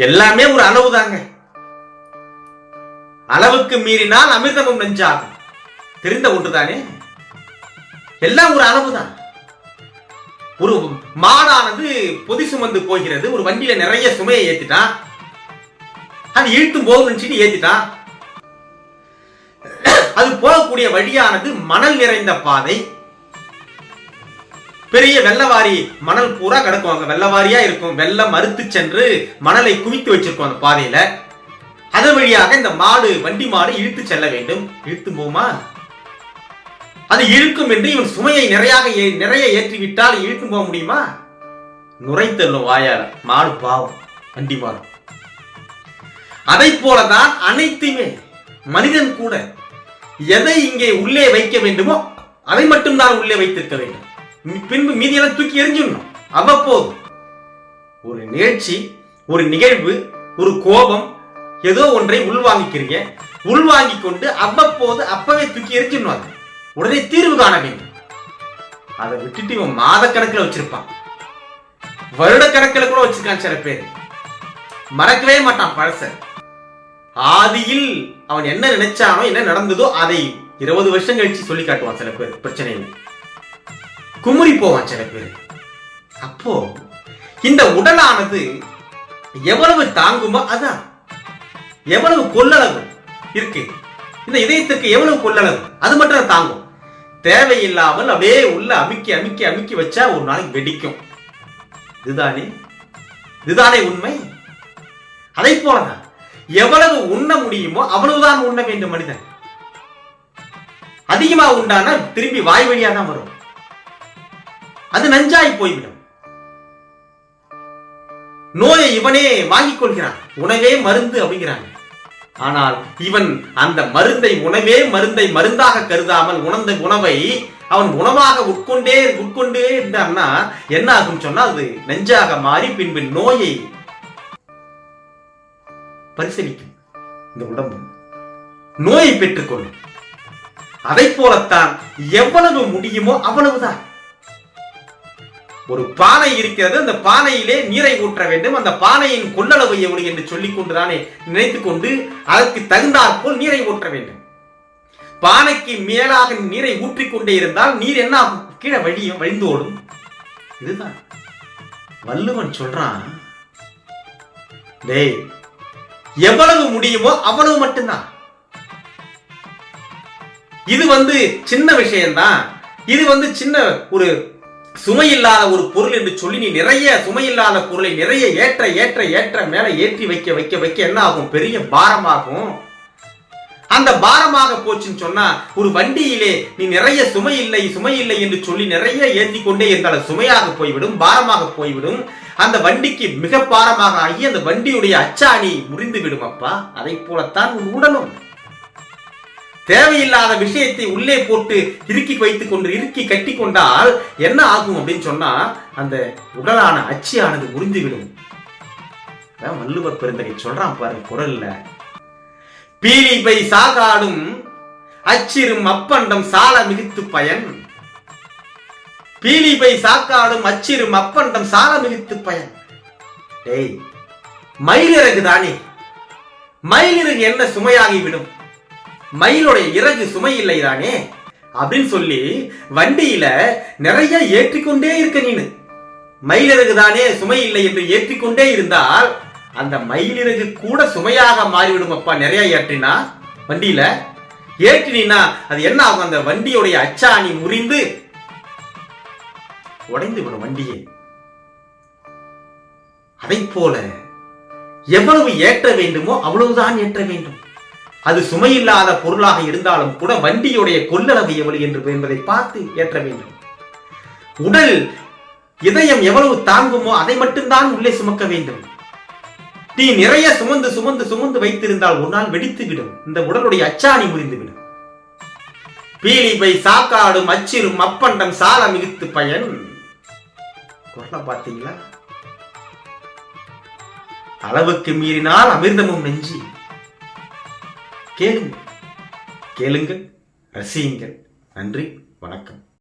எல்லாமே ஒரு அளவு தாங்க அளவுக்கு மீறினால் அமிர்தமும் நெஞ்சாகும். தெரிந்த ஒன்றுதானே? எல்லாம் ஒரு அளவுதான். ஒரு மாடானது பொதி சுமந்து போகிறது. ஒரு வண்டியில நிறைய சுமையை ஏத்திட்டான். அது இழுத்தும் போகும் ஏத்திட்டான். அது போகக்கூடிய வழியானது மணல் நிறைந்த பாதை. பெரிய வெள்ளவாரி மணல் பூரா கிடக்கும். அங்க வெள்ளவாரியா இருக்கும். வெள்ளம் மறுத்து சென்று மணலை குவித்து வச்சிருக்கும் அந்த பாதையில. அதன் வழியாக இந்த மாடு வண்டி மாடு இழுத்து செல்ல வேண்டும். இழுத்து போமா அது இழுக்கும் என்று இவன் சுமையை நிறையாக ஏ- நிறைய ஏற்றி விட்டால் இழுத்து போக முடியுமா? நுரைத்தள்ளும் வாயால. மாடு பாவம். வண்டி மாடு. அதை போலதான் அனைத்துமே. மனிதன் கூட எதை இங்கே உள்ளே வைக்க வேண்டுமோ அதை மட்டும்தான் உள்ளே வைத்திருக்க வேண்டும். பின்பு மீதியெல்லாம் தூக்கி எரிஞ்சிடணும் அவ்வப்போது. ஒரு நிகழ்ச்சி ஒரு நிகழ்வு ஒரு கோபம் ஏதோ ஒன்றை உள்வாங்கிக்கிறீங்க. உள்வாங்கிக் கொண்டு அவ்வப்போது அப்பவே தூக்கி எரிஞ்சிடணும் அது. உடனே தீர்வு காண வேண்டும். அதை விட்டுட்டு இவன் மாத கணக்குல வச்சிருப்பான். வருட கணக்கில் கூட வச்சிருக்கான் சில பேர். மறக்கவே மாட்டான் பழச ஆதியில் அவன் என்ன நினைச்சானோ என்ன நடந்ததோ அதை இருபது வருஷம் கழிச்சு சொல்லி காட்டுவான் சில பேர் பிரச்சனைகள் குமுறி போவான் சில பேர். அப்போ இந்த உடலானது எவ்வளவு தாங்குமோ அதான். எவ்வளவு கொள்ளளவு இருக்கு. இந்த இதயத்துக்கு எவ்வளவு கொள்ளளவு? அது மட்டும் தான் தாங்கும். தேவையில்லாமல் அப்படியே உள்ள அமுக்கி அமுக்கி அமுக்கி வச்சா ஒரு நாளைக்கு வெடிக்கும். இதுதானே? இதுதானே உண்மை? அதை போலதான். எவ்வளவு உண்ண முடியுமோ அவ்வளவுதான் உண்ண வேண்டும் மனிதன். அதிகமா உண்டானா திரும்பி வாய் வழியா தான் வரும். நஞ்சாய் போய்விடும். நோயை இவனே வாங்கிக் கொள்கிறான். உணவே மருந்து அப்படிங்கிறாங்க ஆனால் இவன் அந்த மருந்தை உணவே மருந்தை மருந்தாக கருதாமல் உணர்ந்த உணவை அவன் உணவாக உட்கொண்டே உட்கொண்டே இருந்தான்னா என்ன ஆகும் சொன்னா அது நெஞ்சாக மாறி பின்பு நோயை பரிசீலிக்கும். இந்த உடம்பு நோயை பெற்றுக்கொள்ளும். அதை போலத்தான் எவ்வளவு முடியுமோ அவ்வளவுதான். ஒரு பானை இருக்கிறது அந்த பானையிலே நீரை ஊற்ற வேண்டும். அந்த பானையின் கொள்ளளவு எவ்வளவு என்று சொல்லிக் கொண்டுதானே நினைத்துக் கொண்டு அதற்கு தகுந்தாற் போல் நீரை ஊற்ற வேண்டும். பானைக்கு மேலாக நீரை ஊற்றிக்கொண்டே இருந்தால் நீர் என்ன ஆகும்? கீழே வழியும் வழிந்து ஓடும். இதுதான். வள்ளுவன் சொல்றான் டேய் எவ்வளவு முடியுமோ அவ்வளவு மட்டும்தான். இது வந்து சின்ன விஷயம்தான். இது வந்து சின்ன ஒரு சுமையில்லாத ஒரு பொருள் என்று சொல்லி நீ நிறைய சுமையில்லாத பொருளை நிறைய ஏற்ற ஏற்ற ஏற்ற மேல ஏற்றி வைக்க வைக்க வைக்க என்ன ஆகும்? பெரிய பாரமாகும். அந்த பாரமாக போச்சுன்னு சொன்னா ஒரு வண்டியிலே நீ நிறைய சுமை இல்லை சுமை இல்லை என்று சொல்லி நிறைய ஏற்றி கொண்டே இருந்தால் சுமையாக போய்விடும் பாரமாக போய்விடும். அந்த வண்டிக்கு மிக பாரமாக ஆகி அந்த வண்டியுடைய அச்சாணி முறிந்து விடும் அப்பா. அதை போலத்தான் உன் உடலும். தேவையில்லாத விஷயத்தை உள்ளே போட்டு இறுக்கி வைத்துக் கொண்டு இறுக்கி கட்டி கொண்டால் என்ன ஆகும் அப்படின்னு சொன்னா அந்த உடலான அச்சியானது முறிந்துவிடும். வள்ளுவர் பெருந்தகை சொல்றான் பாருங்க குரல்ல. பீலி பை சாகாடும் அச்சிரும் அப்பண்டம் சால மிகுத்து பயன். பீலி பை சாக்காடும் அச்சிரும் அப்பண்டம் சால மிகுத்து பயன். டேய் மயிலிறகு தானே மயிலிறகு என்ன சுமையாகி விடும் மயிலுடைய இறகு சுமை இல்லை தானே அப்படின்னு சொல்லி வண்டியில நிறைய ஏற்றிக்கொண்டே இருக்க நீனு. மயிலிறகு தானே சுமை இல்லை என்று ஏற்றிக்கொண்டே இருந்தால் அந்த மயிலிறகு கூட சுமையாக மாறிவிடும் அப்பா நிறைய ஏற்றினா வண்டியில ஏற்றினா அது என்ன ஆகும்? அந்த வண்டியுடைய அச்சாணி முறிந்து உடைந்து விடும் வண்டியை. அதை போல எவ்வளவு ஏற்ற வேண்டுமோ அவ்வளவுதான் ஏற்ற வேண்டும். அது சுமையில்லாத பொருளாக இருந்தாலும் கூட வண்டியுடைய கொள்ளளவு எவ்வளவு என்று என்பதை பார்த்து ஏற்ற வேண்டும். உடல் இதயம் எவ்வளவு தாங்குமோ அதை மட்டும்தான் உள்ளே சுமக்க வேண்டும். நீ நிறைய சுமந்து சுமந்து சுமந்து வைத்திருந்தால் ஒரு நாள் வெடித்து விடும். இந்த உடலுடைய அச்சாணி முறிந்துவிடும் விடும். சாக்காடும் அச்சிரும் அப்பண்டம் சால மிகுத்து பயன். குரலை பார்த்தீங்களா? அளவுக்கு மீறினால் அமிர்தமும் நெஞ்சி கேளுங்கள் கேளுங்கள் ரசியுங்கள். நன்றி வணக்கம்.